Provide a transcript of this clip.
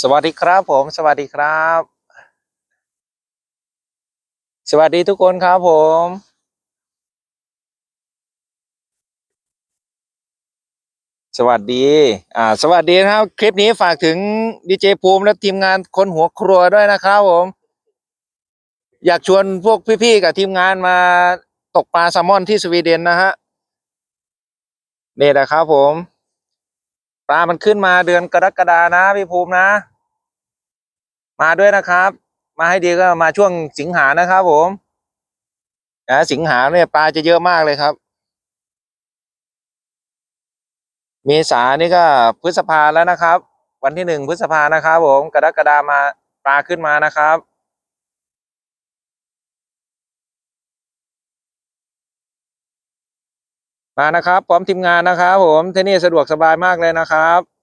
สวัสดีครับผมสวัสดีครับ สวัสดีทุกคนครับผม สวัสดีอ่าสวัสดีนะครับ คลิปนี้ฝากถึงดีเจภูมิและทีมงานคนหัวครัวด้วยนะครับผม อยากชวนพวกพี่ๆกับทีมงานมาตกปลาแซลมอนที่สวีเดนนะฮะนี่แหละครับผม ปลามันขึ้นมาเดือนกรกฎานะพี่ภูมินะ มาด้วยนะครับ มาให้ดีก็มาช่วงสิงหานะครับ ผมนะสิงหาเนี่ยปลาจะเยอะมากเลยครับ เมษานี่ก็พฤษภาแล้วนะครับ วันที่หนึ่งพฤษภานะครับ ผมกรกฎามาปลาขึ้นมานะครับ มานะครับ พร้อมทีมงานนะครับผมที่นี่สะดวกสบายมากเลยนะครับ